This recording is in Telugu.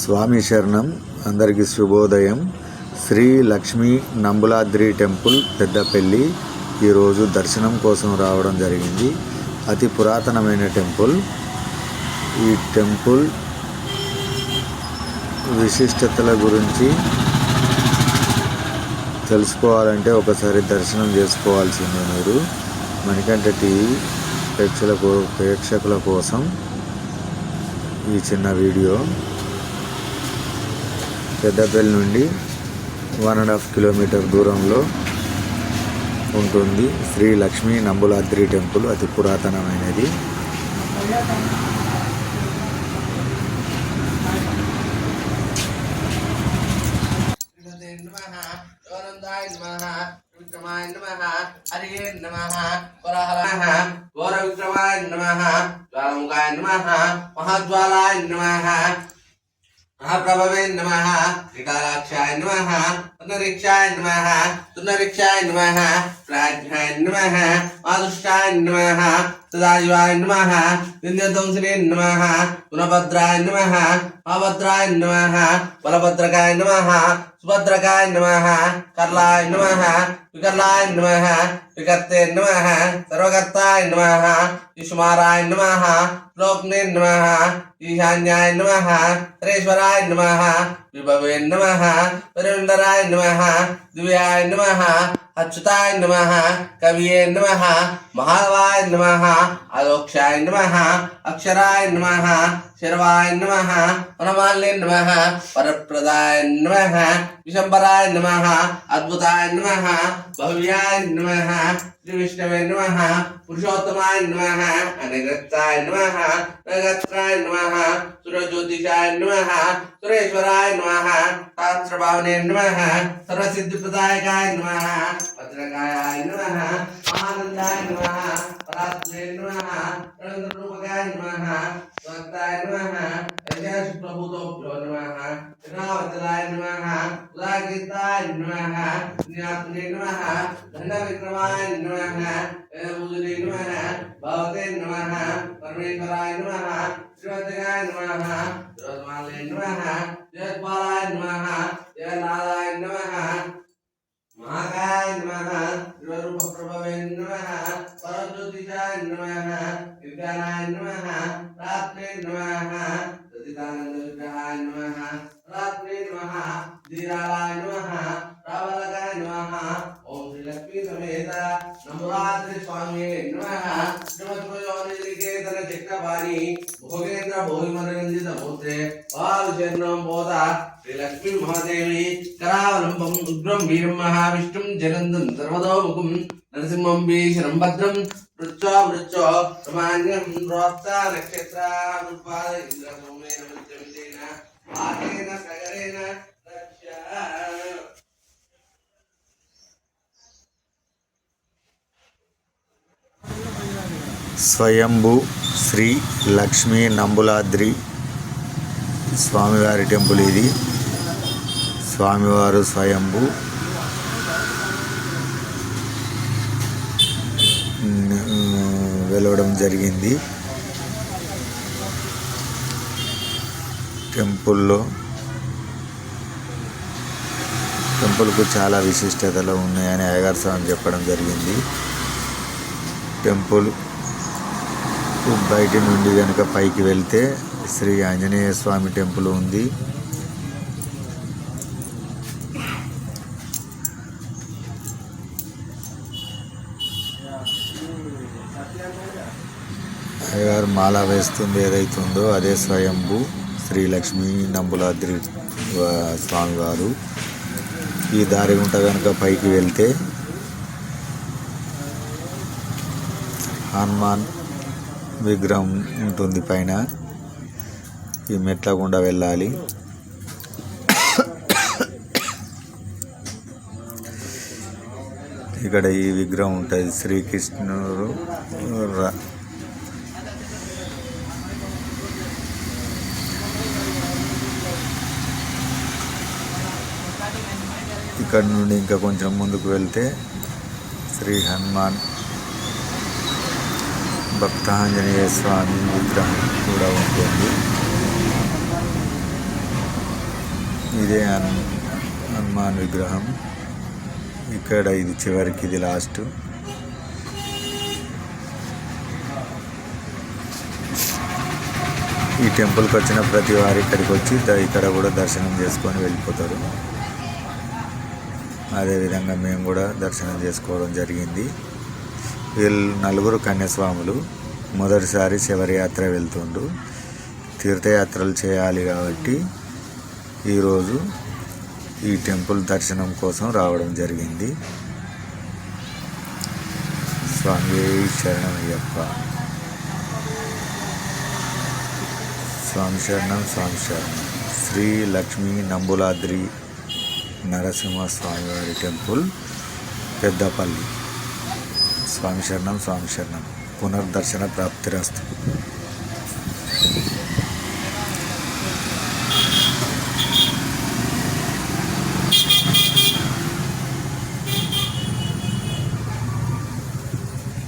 స్వామి శరణం అందరికీ శుభోదయం. శ్రీ లక్ష్మీ నంబులాద్రి టెంపుల్ పెద్దపల్లి ఈరోజు దర్శనం కోసం రావడం జరిగింది. అతి పురాతనమైన టెంపుల్. ఈ టెంపుల్ విశిష్టతల గురించి తెలుసుకోవాలంటే ఒకసారి దర్శనం చేసుకోవాల్సిందే మీరు. మణికంఠ టీవీ ప్రేక్షకుల ప్రేక్షకుల కోసం ఈ చిన్న వీడియో. పెద్దపల్లి నుండి వన్ అండ్ హాఫ్ కిలోమీటర్ దూరంలో ఉంటుంది. శ్రీ లక్ష్మీ నంబులాద్రి టెంపుల్ అతి పురాతనమైనది. విక్రమాయ నమః హరియే ఘోర విక్రమాయ నమ జ్వాలముఖాయ నమ మహాజ్వాలాయ నమ మహాప్రభవే నమః శ్రీకాలాక్షాయ నమః పునరీక్షాయ నమః పునరీక్షాయ నమః ప్రాజ్ఞాయ నమః మాదుష్టాయ నమః సదాశివాయ నమః వింధ్యధ్వంసినే నమః గుణభద్రాయ నమః మహాభద్రాయ నమః బలభద్రకాయ నమః సుభద్రకాయ నమః కర్లాయ నమః వికర్లాయ నమః వికర్తే నమః సర్వకర్తాయ నమః విష్మారాయ నమః లోక్నే నమః ఈశాన్యాయ నమః శ్రేశ్వరాయ నమః విభవే నమ పరివండరాయ నమ దివ్యాయ నమ అచ్యుతాయ నమ కవియే నమ మహావాయ నమ అలోక్షాయ నమ అక్షరాయ నమ శర్వాయ నమ వనమాల్య నమ వరప్రదాయ నమ విశంబరాయ నమ అద్భుతాయ నమ భవ్యాయ నమ శ్రీవిష్ణవే నమ పురుషోత్తమాయ నమ అనిగ్రతాయ నమ నగత్రాయ నమ సురజ్యోతిషాయ నమ సురేశ్వరాయ నమ శాస్త్రభావనే నమ సర్వసిద్ధిప్రదాయకాయ నమ భద్రకాయ నమః మహానందాయ నమః పరాత్మే నమః రవీంద్రరూపకాయ నమః స్వక్తాయ నమః యజశుక్లభూతోభ్యో నమః విఘ్నావర్తనాయ నమః ఉదాగీతాయ నమః జ్ఞాత్మే నమః దండ విక్రమాయ నమః వేదభూజనే నమః భవతే నమః పరమేశ్వరాయ నమః శ్రీవద్గాయ నమః శ్రీవద్మాలయ నమః జగత్పాలాయ నమః జగన్నాథాయ నమః మహాకాయ నమః శివరూప ప్రభవే నమః పరజ్యోతిషాయ నమః విజ్ఞానాయ నమః రాత్రే నమః ధీరాయ నమః రావలకాయ నమః ఓం శ్రీ లక్ష్మీ సమేత నమరాత్రి స్వామి నమః. శ్రీమద్భయోనికేతన చక్రపాణి భోగేంద్ర భోగిమరంజిత భూత్రే వారు చరణం బోధ శ్రీ లక్ష్మీ మహాదేవి కరావలంబం ఉగ్రం వీరం మహావిష్ణుం జనందం సర్వదోముఖం నరసింహం భీషణం భద్రం వృచ్చో వృచ్చో సమాన్యం రోత్త నక్షత్ర స్వయంభు శ్రీ లక్ష్మీ నంబులాద్రి స్వామివారి టెంపుల్ ఇది. స్వామివారు స్వయంభు. వెలవడం జరిగింది. టెంపుల్లో టెంపుల్కు చాలా విశిష్టతలు ఉన్నాయని అయ్యగారు స్వామి చెప్పడం జరిగింది. టెంపుల్ బయటి నుండి కనుక పైకి వెళ్తే శ్రీ ఆంజనేయ స్వామి టెంపుల్ ఉంది. అయ్యగారు మాల వేస్తుంది ఏదైతుందో అదే స్వయంభు శ్రీ లక్ష్మీ నంబులాద్రి స్వామివారు. ఈ దారి గుంట కనుక పైకి వెళ్తే హనుమాన్ విగ్రహం ఉంటుంది పైన. ఈ మెట్ల గుండా వెళ్ళాలి. ఇక్కడ ఈ విగ్రహం ఉంటుంది. శ్రీకృష్ణుడు ఇక్కడ నుండి ఇంకా కొంచెం ముందుకు వెళ్తే శ్రీ హనుమాన్ భక్తాంజనేయ స్వామి విగ్రహం కూడా ఉంటుంది ఇదే హనుమాన్ విగ్రహం. ఇక్కడ ఇది చివరికి ఇది లాస్ట్. ఈ టెంపుల్కి వచ్చిన ప్రతి వారు ఇక్కడికి వచ్చి ఇక్కడ కూడా దర్శనం చేసుకొని వెళ్ళిపోతారు. అదేవిధంగా మేము కూడా దర్శనం చేసుకోవడం జరిగింది. వీళ్ళు నలుగురు కన్యాస్వాములు మొదటిసారి శివరయాత్ర వెళ్తుండ్రు. తీర్థయాత్రలు చేయాలి కాబట్టి ఈరోజు ఈ టెంపుల్ దర్శనం కోసం రావడం జరిగింది. స్వామి శరణమయ్యప్ప. స్వామి శరణం స్వామి శరణం. శ్రీ లక్ష్మీ నంబులాద్రి నరసింహ స్వామివారి టెంపుల్ పెద్దపల్లి. స్వామి శరణం స్వామి శరణం. పునర్దర్శన ప్రాప్తిరస్తు